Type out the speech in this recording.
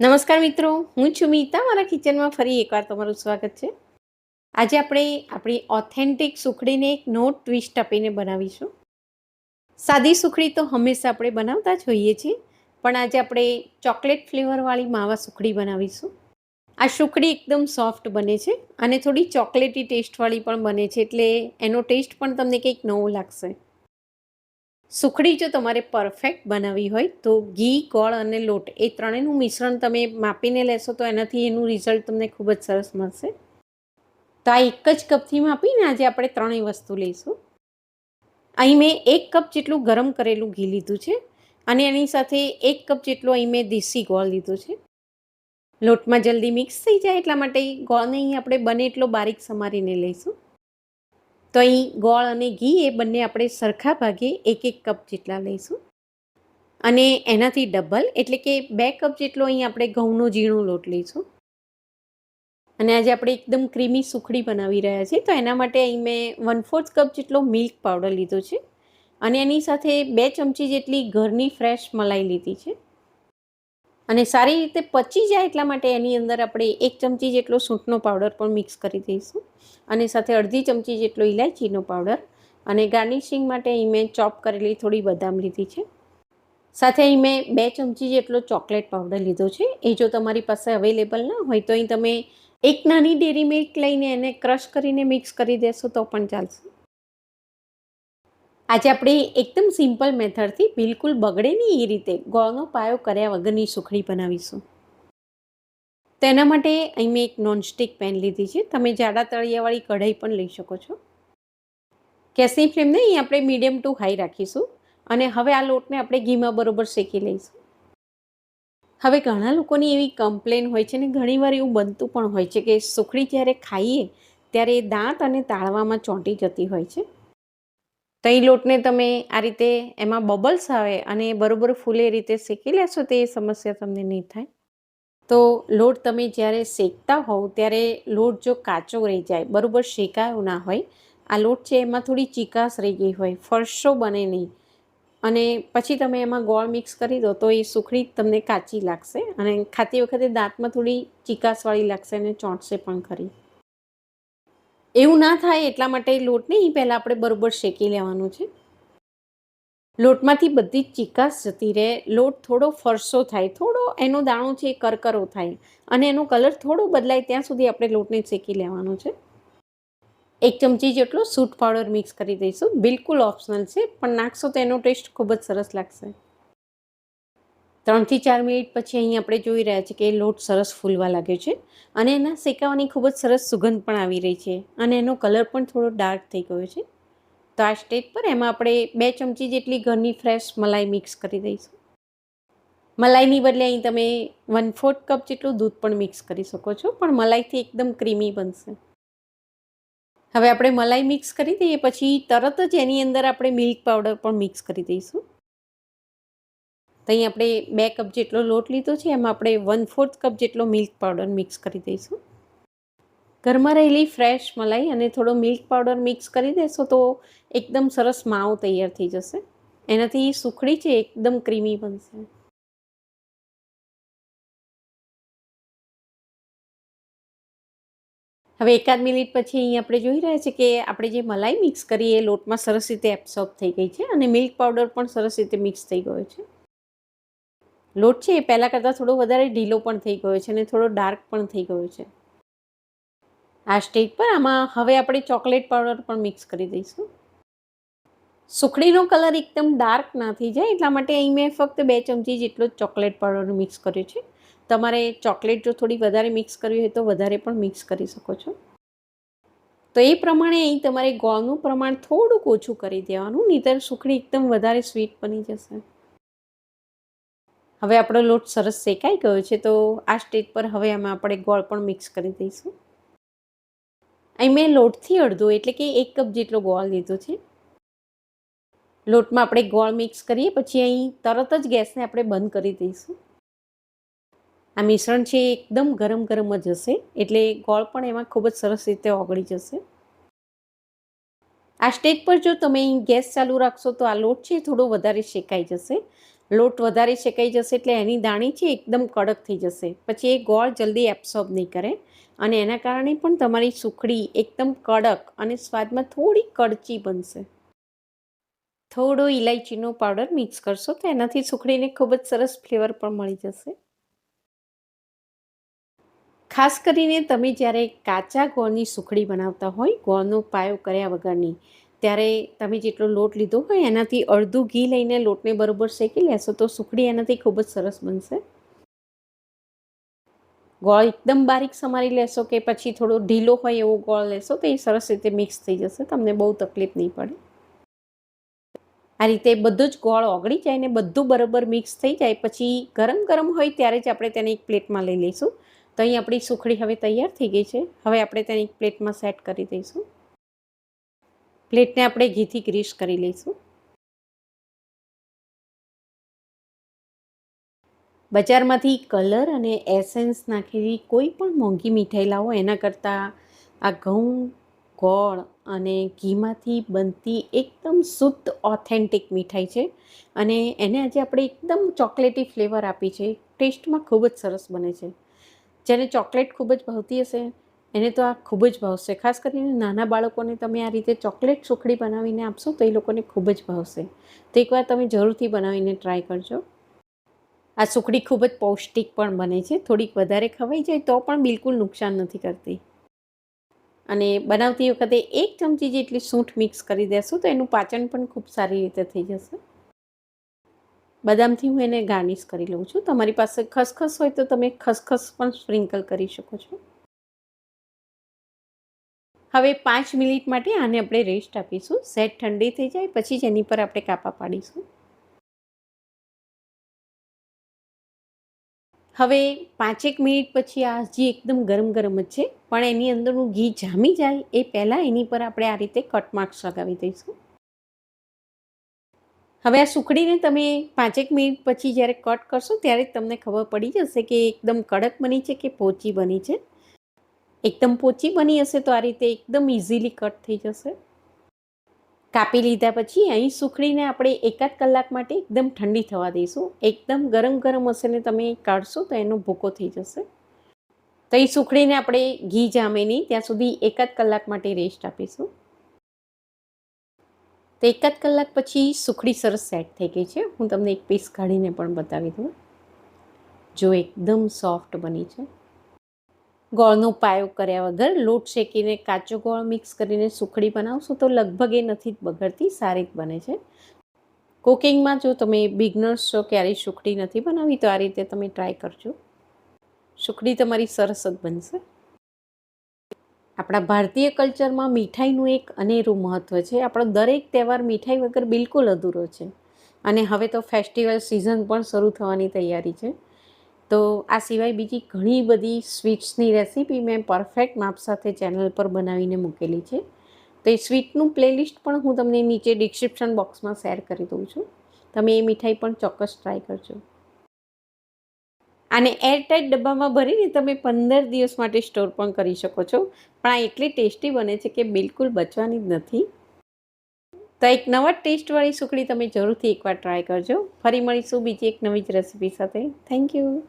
નમસ્કાર મિત્રો, હું છું મીતા. મારા કિચનમાં ફરી એકવાર તમારું સ્વાગત છે. આજે આપણે આપણી ઓથેન્ટિક સુખડીને એક નોટ ટ્વિસ્ટ આપીને બનાવીશું. સાદી સુખડી તો હંમેશા આપણે બનાવતા જ હોઈએ છીએ, પણ આજે આપણે ચોકલેટ ફ્લેવરવાળી માવા સુખડી બનાવીશું. આ સુખડી એકદમ સોફ્ટ બને છે અને થોડી ચોકલેટી ટેસ્ટવાળી પણ બને છે, એટલે એનો ટેસ્ટ પણ તમને કંઈક નવો લાગશે. સુખડી જો તમારે પરફેક્ટ બનાવવી હોય તો ઘી, ગોળ અને લોટ એ ત્રણેયનું મિશ્રણ તમે માપીને લેશો તો એનાથી એનું રિઝલ્ટ તમને ખૂબ જ સરસ મળશે. તો આ એક જ કપથી માપીને આજે આપણે ત્રણેય વસ્તુ લઈશું. અહીં મેં એક કપ જેટલું ગરમ કરેલું ઘી લીધું છે અને એની સાથે એક કપ જેટલું અહીં મેં દેશી ગોળ લીધો છે. લોટમાં જલ્દી મિક્સ થઈ જાય એટલા માટે ગોળને અહીં આપણે બને એટલો બારીક સમારીને લઈશું. તો અહીં ગોળ અને ઘી એ બંને આપણે સરખા ભાગે એક એક કપ જેટલા લઈશું. અને એનાથી ડબલ એટલે કે બે કપ જેટલો અહીં આપણે ઘઉંનો ઝીણો લોટ લઈશું. અને આજે આપણે એકદમ ક્રીમી સુખડી બનાવી રહ્યા છીએ, તો એના માટે અહીં મેં વન ફોર્થ કપ જેટલો મિલ્ક પાવડર લીધો છે. અને એની સાથે બે ચમચી જેટલી ઘરની ફ્રેશ મલાઈ લીધી છે. અને સારી રીતે પચી જાય એટલા માટે એની અંદર આપણે એક ચમચી જેટલો સૂંઠનો પાવડર પણ મિક્સ કરી દઈશું. અને સાથે અડધી ચમચી જેટલો ઇલાયચીનો પાવડર અને ગાર્નિશિંગ માટે અહીં મેં ચોપ કરેલી થોડી બદામ લીધી છે. સાથે અહીં મેં બે ચમચી જેટલો ચોકલેટ પાવડર લીધો છે. એ જો તમારી પાસે અવેલેબલ ના હોય તો અહીં તમે એક નાની ડેરી મિલ્ક લઈને એને ક્રશ કરીને મિક્સ કરી દેશો તો પણ ચાલશે. આજે આપણે એકદમ સિમ્પલ મેથડથી બિલકુલ બગડે નહીં એ રીતે ગોળનો પાયો કર્યા વગરની સુખડી બનાવીશું. તેના માટે અહીં મેં એક નોનસ્ટિક પેન લીધી છે. તમે જાડા તળિયાવાળી કઢાઈ પણ લઈ શકો છો. ગેસની ફ્લેમને અહીં આપણે મીડિયમ ટુ હાઈ રાખીશું અને હવે આ લોટને આપણે ઘીમાં બરોબર શેકી લઈશું. હવે ઘણા લોકોની એવી કમ્પ્લેન હોય છે ને, ઘણીવાર એવું બનતું પણ હોય છે કે સુખડી જ્યારે ખાઈએ ત્યારે દાંત અને તાળવામાં ચોંટી જતી હોય છે. તઈ લોટને તમે આ રીતે એમાં બબલ્સ આવે અને બરોબર ફૂલે રીતે શેકી લેશો તે સમસ્યા તમને નહીં થાય. તો લોટ તમે જ્યારે શેકતા હોવ ત્યારે લોટ જો કાચો રહી જાય, બરોબર શેકાયો ના હોય, આ લોટ છે એમાં થોડી ચીકાશ રહી ગઈ હોય, ફરશો બને નહીં. અને પછી તમે એમાં ગોળ મિક્સ કરી દો તો એ સુખડી તમને કાચી લાગશે અને ખાતી વખતે દાંતમાં થોડી ચીકાશવાળી લાગશે અને ચોંટશે પણ ખરી. એવું ના થાય એટલા માટે લોટને એ પહેલાં આપણે બરોબર શેકી લેવાનું છે. લોટમાંથી બધી જ ચીકાશ જતી રહે. લોટ થોડો ફરસો થાય, થોડો એનો દાણો છે એ કરકરો થાય અને એનો કલર થોડો બદલાય ત્યાં સુધી આપણે લોટને શેકી લેવાનો છે. એક ચમચી જેટલો સૂટ પાવડર મિક્સ કરી દઈશું. બિલકુલ ઓપ્શનલ છે, પણ નાખશો તો એનો ટેસ્ટ ખૂબ જ સરસ લાગશે. ત્રણથી ચાર મિનિટ પછી અહીં આપણે જોઈ રહ્યા છીએ કે લોટ સરસ ફૂલવા લાગ્યો છે અને એના શેકાવાની ખૂબ જ સરસ સુગંધ પણ આવી રહી છે અને એનો કલર પણ થોડો ડાર્ક થઈ ગયો છે. તો આ સ્ટેજ પર એમાં આપણે બે ચમચી જેટલી ઘરની ફ્રેશ મલાઈ મિક્સ કરી દઈશું. મલાઈની બદલે અહીં તમે વન ફોર્થ કપ જેટલું દૂધ પણ મિક્સ કરી શકો છો, પણ મલાઈથી એકદમ ક્રીમી બનશે. હવે આપણે મલાઈ મિક્સ કરી દઈએ, પછી તરત જ એની અંદર આપણે મિલ્ક પાવડર પણ મિક્સ કરી દઈશું. તો અહીં આપણે બે કપ જેટલો લોટ લીધો છે, એમાં આપણે વન ફોર્થ કપ જેટલો મિલ્ક પાવડર મિક્સ કરી દઈશું. ઘરમાં રહેલી ફ્રેશ મલાઈ અને થોડો મિલ્ક પાવડર મિક્સ કરી દેશો તો એકદમ સરસ માવો તૈયાર થઈ જશે. એનાથી સુખડી છે, એકદમ ક્રીમી બનશે. હવે એકાદ મિનિટ પછી અહીં આપણે જોઈ રહ્યા છીએ કે આપણે જે મલાઈ મિક્સ કરી એ લોટમાં સરસ રીતે એબ્સોર્બ થઈ ગઈ છે અને મિલ્ક પાવડર પણ સરસ રીતે મિક્સ થઈ ગયો છે. લોટ છે એ પહેલાં કરતાં થોડો વધારે ઢીલો પણ થઈ ગયો છે અને થોડો ડાર્ક પણ થઈ ગયો છે. આ સ્ટેજ પર આમાં હવે આપણે ચોકલેટ પાવડર પણ મિક્સ કરી દઈશું. સુખડીનો કલર એકદમ ડાર્ક ના થઈ જાય એટલા માટે અહીં મેં ફક્ત બે ચમચી જેટલો ચોકલેટ પાવડર મિક્સ કર્યો છે. તમારે ચોકલેટ જો થોડી વધારે મિક્સ કરવી હોય તો વધારે પણ મિક્સ કરી શકો છો. તો એ પ્રમાણે અહીં તમારે ગોળનું પ્રમાણ થોડુંક ઓછું કરી દેવાનું, નહીંતર સુખડી એકદમ વધારે સ્વીટ બની જશે. હવે આપણો લોટ સરસ શેકાઈ ગયો છે, તો આ સ્ટેજ પર હવે આમાં આપણે ગોળ પણ મિક્સ કરી દઈશું. અહીં મેં લોટથી અડધો, એટલે કે એક કપ જેટલો ગોળ લીધો છે. લોટમાં આપણે ગોળ મિક્સ કરીએ, પછી અહીં તરત જ ગેસને આપણે બંધ કરી દઈશું. આ મિશ્રણ છે એકદમ ગરમ ગરમ જ હશે, એટલે ગોળ પણ એમાં ખૂબ જ સરસ રીતે ઓગળી જશે. આ સ્ટેજ પર જો તમે ગેસ ચાલુ રાખશો, તો આ લોટ છે થોડો વધારે શેકાઈ જશે. લોટ વધારે શેકાઈ જશે એટલે એની દાણી છે એકદમ કડક થઈ જશે. પછી એ ગોળ જલ્દી એબ્સોર્બ નહીં કરે અને એના કારણે પણ તમારી સુખડી એકદમ કડક અને સ્વાદમાં થોડી કડચી બનશે. થોડો ઇલાયચીનો પાવડર મિક્સ કરશો તો એનાથી સુખડીને ખૂબ જ સરસ ફ્લેવર પણ મળી જશે. ખાસ કરીને તમે જ્યારે કાચા ગોળની સુખડી બનાવતા હોય, ગોળનો પાયો કર્યા વગરની ત્યારે તમે જેટલો લોટ લીધો હોય એનાથી અડધું ઘી લઈને લોટને બરોબર શેકી લેશો તો સુખડી એનાથી ખૂબ જ સરસ બનશે. ગોળ એકદમ બારીક સમારી લેશો કે પછી થોડો ઢીલો હોય એવો ગોળ લેશો તો એ સરસ રીતે મિક્સ થઈ જશે, તમને બહુ તકલીફ નહીં પડે. આ રીતે બધો જ ગોળ ઓગળી જાય ને બધું બરાબર મિક્સ થઈ જાય, પછી ગરમ ગરમ હોય ત્યારે જ આપણે તેને એક પ્લેટમાં લઈ લઈશું. તો અહીં આપણી સુખડી હવે તૈયાર થઈ ગઈ છે. હવે આપણે તેને એક પ્લેટમાં સેટ કરી દઈશું. પ્લેટને આપણે ઘીથી ગ્રીસ કરી લઈશું. બજારમાંથી કલર અને એસેન્સ નાખેલી કોઈ પણ મોંઘી મીઠાઈ લાવો, એના કરતાં આ ઘઉં, ગોળ અને ઘીમાંથી બનતી એકદમ શુદ્ધ, ઓથેન્ટિક મીઠાઈ છે. અને એને આજે આપણે એકદમ ચોકલેટી ફ્લેવર આપી છે. ટેસ્ટમાં ખૂબ જ સરસ બને છે. જેને ચોકલેટ ખૂબ જ ભાવતી હશે એને તો આ ખૂબ જ ભાવશે. ખાસ કરીને નાના બાળકોને તમે આ રીતે ચોકલેટ સુખડી બનાવીને આપશો તો એ લોકોને ખૂબ જ ભાવશે. તો એકવાર તમે જરૂરથી બનાવીને ટ્રાય કરજો. આ સુખડી ખૂબ જ પૌષ્ટિક પણ બને છે. થોડીક વધારે ખવાઈ જાય તો પણ બિલકુલ નુકસાન નથી કરતી. અને બનાવતી વખતે એક ચમચી જેટલી સૂંઠ મિક્સ કરી દેશું તો એનું પાચન પણ ખૂબ સારી રીતે થઈ જશે. બદામથી હું એને ગાર્નિશ કરી લઉં છું. તમારી પાસે ખસખસ હોય તો તમે ખસખસ પણ સ્પ્રિંકલ કરી શકો છો. હવે પાંચ મિનિટ માટે આને આપણે રેસ્ટ આપીશું. સેટ ઠંડી થઈ જાય, પછી જ એની પર આપણે કાપા પાડીશું. હવે પાંચેક મિનિટ પછી આ હજી એકદમ ગરમ ગરમ જ છે, પણ એની અંદરનું ઘી જામી જાય, એ પહેલાં એની પર આપણે આ રીતે કટ માર્ક્સ લગાવી દઈશું. હવે આ સુખડીને તમે પાંચેક મિનિટ પછી જ્યારે કટ કરશો, ત્યારે જ તમને ખબર પડી જશે કે એકદમ કડક બની છે કે પોચી બની છે. એકદમ પોચી બની હશે તો આ રીતે એકદમ ઇઝીલી કટ થઈ જશે. કાપી લીધા પછી અહીં સુખડીને આપણે એકાદ કલાક માટે એકદમ ઠંડી થવા દઈશું. એકદમ ગરમ ગરમ હશે ને તમે કાઢશો તો એનો ભૂકો થઈ જશે. તો એ સુખડીને આપણે ઘી જામે નહીં ત્યાં સુધી એકાદ કલાક માટે રેસ્ટ આપીશું. તો એકાદ કલાક પછી સુખડી સરસ સેટ થઈ ગઈ છે. હું તમને એક પીસ કાઢીને પણ બતાવી દઉં. જો એકદમ સોફ્ટ બની છે. ગોળનો પાયો કર્યા વગર લોટ શેકીને કાચો ગોળ મિક્સ કરીને સુખડી બનાવશો તો લગભગ એ નથી બગડતી, સારી જ બને છે. કુકિંગમાં જો તમે બિગનર્સ છો, ક્યારેય સુખડી નથી બનાવી, તો આ રીતે તમે ટ્રાય કરજો. સુખડી તમારી સરસ જ બનશે. આપણા ભારતીય કલ્ચરમાં મીઠાઈનું એક અનેરું મહત્ત્વ છે. આપણો દરેક તહેવાર મીઠાઈ વગર બિલકુલ અધૂરો છે. અને હવે તો ફેસ્ટિવલ સિઝન પણ શરૂ થવાની તૈયારી છે. તો આ સિવાય બીજી ઘણી બધી સ્વીટ્સની રેસીપી મેં પરફેક્ટ માપ સાથે ચેનલ પર બનાવીને મૂકેલી છે. તો એ સ્વીટનું પ્લેલિસ્ટ પણ હું તમને નીચે ડિસ્ક્રિપ્શન બોક્સમાં શેર કરી દઉં છું. તમે એ મીઠાઈ પણ ચોક્કસ ટ્રાય કરજો. આને એરટાઈટ ડબ્બામાં ભરીને તમે પંદર દિવસ માટે સ્ટોર પણ કરી શકો છો. પણ આ એટલી ટેસ્ટી બને છે કે બિલકુલ બચવાની જ નથી. તો એક નવા ટેસ્ટવાળી સુખડી તમે જરૂરથી એકવાર ટ્રાય કરજો. ફરી મળીશું બીજી એક નવી જ રેસીપી સાથે. Thank you.